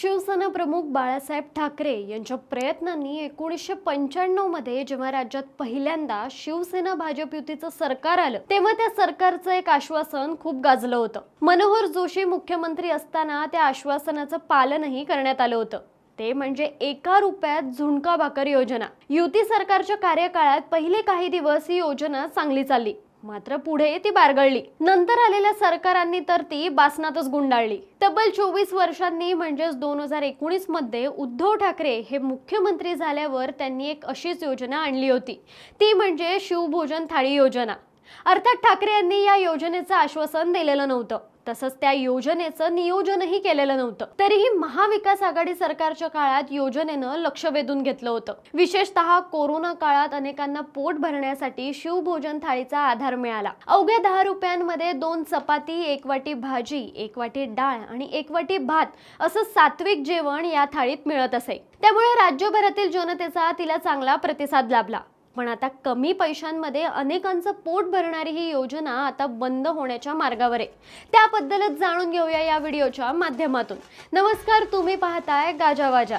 शिवसेना प्रमुख बाळासाहेब ठाकरे यांच्या प्रयत्नांनी एकोणीसशे पंच्याण्णवमध्ये जेव्हा राज्यात पहिल्यांदा शिवसेना भाजप युतीचं सरकार आलं तेव्हा त्या सरकारचं एक आश्वासन खूप गाजलं होतं. मनोहर जोशी मुख्यमंत्री असताना त्या आश्वासनाचं पालनही करण्यात आलं होतं. ते म्हणजे एका रुपयात झुणका भाकर योजना. युती सरकारच्या कार्यकाळात पहिले काही दिवस ही योजना चांगली चालली. मात्र पुढे ती बारगळली. नंतर आलेल्या सरकारांनी तर ती बासनातच गुंडाळली. तब्बल चोवीस वर्षांनी म्हणजेच दोन हजार एकोणीसमध्ये उद्धव ठाकरे हे मुख्यमंत्री झाल्यावर त्यांनी एक अशीच योजना आणली होती. ती म्हणजे शिवभोजन थाळी योजना. अर्थात ठाकरे यांनी या योजनेचं आश्वासन दिलेलं नव्हतं. तसंच त्या योजनेचं नियोजनही केलेलं नव्हतं. तरीही महाविकास आघाडी सरकारच्या काळात योजनेनं लक्ष वेधून घेतलं होतं. विशेषतः कोरोना काळात अनेकांना पोट भरण्यासाठी शिवभोजन थाळीचा आधार मिळाला. अवघ्या दहा रुपयांमध्ये दोन चपाती एक वाटी भाजी एक वाटी डाळ आणि एक वाटी भात असं सात्विक जेवण या थाळीत मिळत असे. त्यामुळे राज्यभरातील जनतेचा तिला चांगला प्रतिसाद लाभला. पण आता कमी पैशांमध्ये अनेकांचं पोट भरणारी ही योजना आता बंद होण्याच्या मार्गावर आहे. त्याबद्दलच जाणून घेऊया या व्हिडिओच्या माध्यमातून. नमस्कार तुम्ही पाहताय गाजावाजा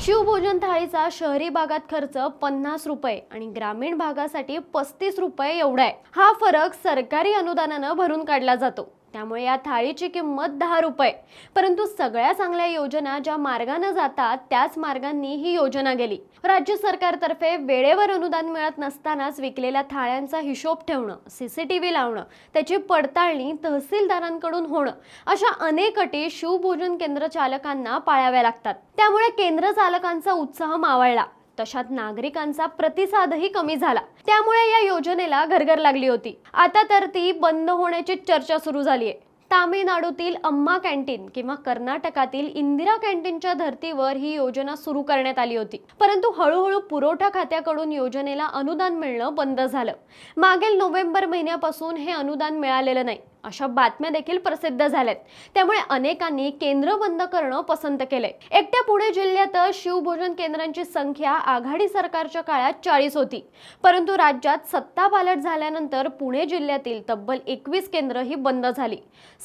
शिवभोजन थाळीचा शहरी भागात खर्च पन्नास रुपये आणि ग्रामीण भागासाठी पस्तीस रुपये एवढा आहे. हा फरक सरकारी अनुदानानं भरून काढला जातो. त्यामुळे या थाळीची किंमत दहा रुपये. परंतु सगळ्या चांगल्या योजना ज्या मार्गाने जातात त्याच मार्गांनी ही योजना गेली. राज्य सरकारतर्फे वेळेवर अनुदान मिळत नसतानाच विकलेल्या थाळ्यांचा हिशोब ठेवणं सीसीटीव्ही लावणं त्याची पडताळणी तहसीलदारांकडून होणं अशा अनेक अटी शिवभोजन केंद्र चालकांना पाळाव्या लागतात. त्यामुळे केंद्र चालकांचा उत्साह मावळला. तशात नागरिकांचा प्रतिसादही कमी झाला. त्यामुळे या योजनेला घरघर लागली होती. आता तर ती बंद होण्याची चर्चा सुरू झाली आहे तामिळनाडूतील अम्मा कॅन्टीन किंवा कर्नाटकातील इंदिरा कॅन्टीनच्या धर्तीवर ही योजना सुरू करण्यात आली होती. परंतु हळूहळू पुरवठा खात्याकडून योजनेला अनुदान मिळणं बंद झालं. मागील नोव्हेंबर महिन्यापासून हे अनुदान मिळालेलं नाही. अशा बातम्या देखील प्रसिद्ध झाल्यात. त्यामुळे अनेकांनी केंद्र बंद करणं पसंत केलंय. एकट्या पुणे जिल्ह्यात शिवभोजन केंद्रांची संख्या आघाडी सरकारच्या काळात चाळीस होती. परंतु राज्यात सत्ता पालट झाल्यानंतर पुणे जिल्ह्यातील तब्बल एकवीस केंद्र ही बंद झाली.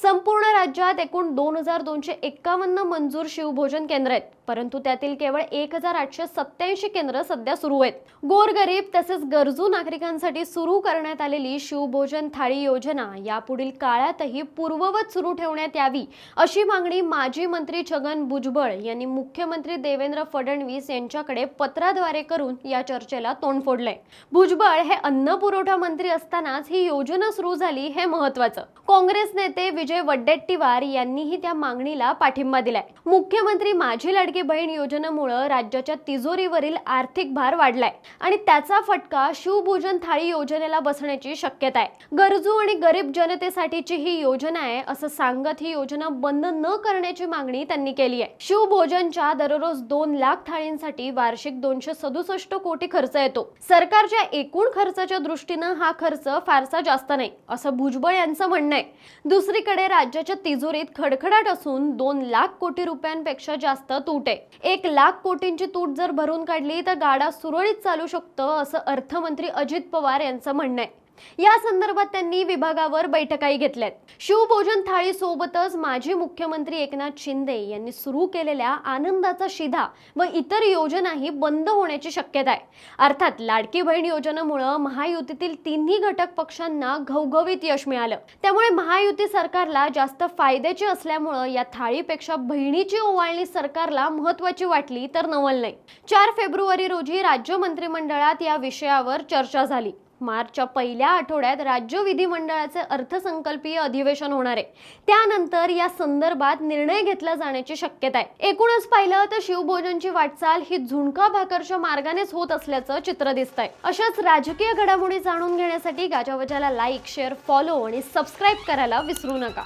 संपूर्ण राज्यात एकूण दोन हजार दोनशे एक्कावन्न मंजूर शिवभोजन केंद्र आहेत. परंतु त्यातील केवळ एक हजार आठशे सत्याऐंशी केंद्र सध्या सुरू आहेत. गोरगरीब तसेच गरजू नागरिकांसाठी सुरू करण्यात आलेली शिवभोजन थाळी योजना यापुढील काळातही पूर्ववत सुरू ठेवण्यात यावी अशी मागणी माजी मंत्री छगन भुजबळ यांनी मुख्यमंत्री देवेंद्र फडणवीस यांच्याकडे पत्राद्वारे करून या चर्चेला तोंड फोडलंय. भुजबळ हे अन्न पुरवठा मंत्री असतानाच ही योजना सुरू झाली हे महत्वाचं काँग्रेस नेते विजय वड्डेट्टीवार यांनीही त्या मागणीला पाठिंबा दिलाय. मुख्यमंत्री माझी लाडकी बहीण योजनेमुळे राज्याच्या तिजोरीवरील आर्थिक भार वाढलाय आणि त्याचा फटका शिवभोजन थाळी योजनेला बसण्याची शक्यता आहे गरजू आणि गरीब जनतेसाठी करण्यासाठीची ही योजना आहे असं सांगत ही योजना बंद न करण्याची मागणी त्यांनी केली आहे. शिवभोजनच्या दररोज दोन लाख थाळींसाठी वार्षिक दोनशे सदुसष्ट कोटी खर्च येतो. सरकारच्या एकूण खर्चाच्या दृष्टीनं हा खर्च फारसा जास्त नाही असं भुजबळ यांचं म्हणणं आहे. दुसरीकडे राज्याच्या तिजोरीत खडखडाट असून दोन लाख कोटी रुपयांपेक्षा जास्त तूट आहे. एक लाख कोटींची तूट जर भरून काढली तर गाडा सुरळीत चालू शकतं असं अर्थमंत्री अजित पवार यांचं म्हणणं आहे. या संदर्भात त्यांनी विभागावर बैठकाही घेतल्यात. शिवभोजन थाळी सोबतच माजी मुख्यमंत्री एकनाथ शिंदे यांनी सुरू केलेल्या आनंदाचा शिधा व इतर योजनाही बंद होण्याची शक्यता आहे. अर्थात लाडकी बहीण योजनेमुळं महायुतीतील तिन्ही घटक पक्षांना घवघवीत यश मिळालं. त्यामुळे महायुती सरकारला जास्त फायद्याची असल्यामुळं या थाळीपेक्षा बहिणीची ओवाळणी सरकारला महत्वाची वाटली तर नवल नाही. चार फेब्रुवारी रोजी राज्य मंत्रिमंडळात या विषयावर चर्चा झाली. मार्चच्या पहिल्या आठवड्यात राज्य विधिमंडळाचे अर्थसंकल्पीय अधिवेशन होणार आहे. त्यानंतर या संदर्भात निर्णय घेतला जाण्याची शक्यता आहे. एकूणच पाहिलं तर शिवभोजनची वाटचाल ही झुणका भाकरच्या मार्गानेच होत असल्याचं चित्र दिसत आहे अशाच राजकीय घडामोडी जाणून घेण्यासाठी गाजावजाला लाईक शेअर फॉलो आणि सबस्क्राईब करायला विसरू नका.